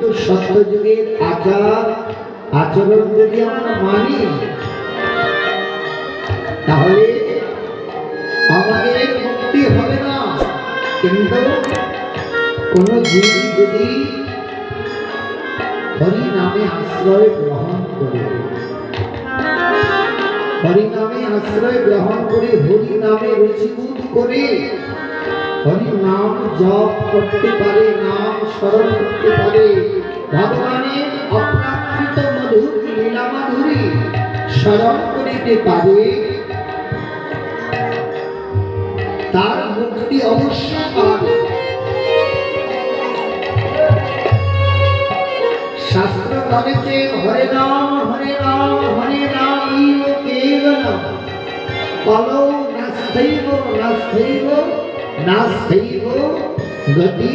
কিন্তু সত্যযুগের আচার, আচরণ যদি আমরা মানি, তাহলে আমাদের মুক্তি হবে না। কিন্তু কোন জীব যদি হরি নামে আশ্রয় গ্রহণ করে হরি নামে আশ্রয় গ্রহণ করে হরি নামে রুচিবোধ করে হরি নাম জপ করতে পারে নাম স্মরণ করতে পারে ভগবানের অপ্রাকৃত মধুর লীলা মাধুরী স্মরণ করিতে পারে। তার মুক্তি অবশ্য পাবে শাস্ত্র বলেছে, হরে নাম হরে নাম হরে ইব কেবলম কলৌ নাস্তেইব নাস্তেইব নাস্তেইব গতি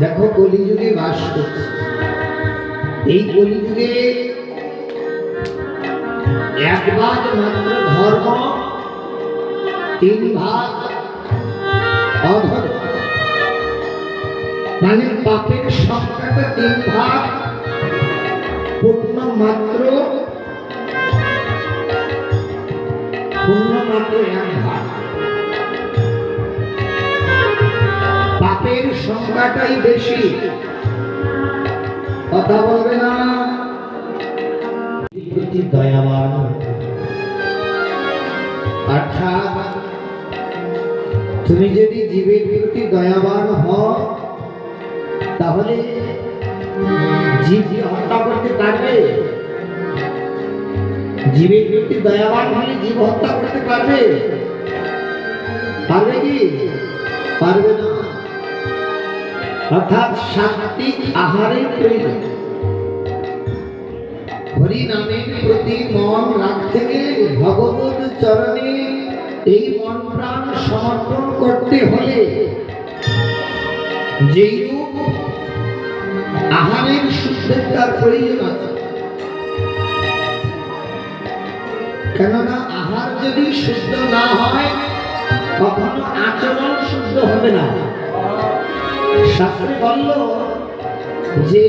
দেখো কলিযুগে বাস করছি। এই কলিযুগে এক ভাগ মাত্র ধর্ম, তিন ভাগ অধর্ম। মানে পাপের সংখ্যাটা তিন ভাগ, পূর্ণ মাত্র পূর্ণ মাত্র এক ভাগ। সংখ্যাটাই বেশি। কথা বলবে না। দয়াবান। অর্থাৎ তুমি যদি জীবের প্রতি দয়াবান হও, তাহলে জীব হত্যা করতে পারবে? জীবের প্রতি দয়াবান হলে জীব হত্যা করতে পারবে? পারবে কি? পারবে না। অর্থাৎ সাত্বিক আহারের প্রয়োজন প্রতি মন রাখতে গেলে চরণে এই মন প্রাণ সমর্পণ করতে হলে যেই রূপ আহারের শুদ্ধতার প্রয়োজন আছে। কেননা আহার যদি শুদ্ধ না হয়, কখনো আচরণ শুদ্ধ হবে না। শাস্ত্রে বলল যে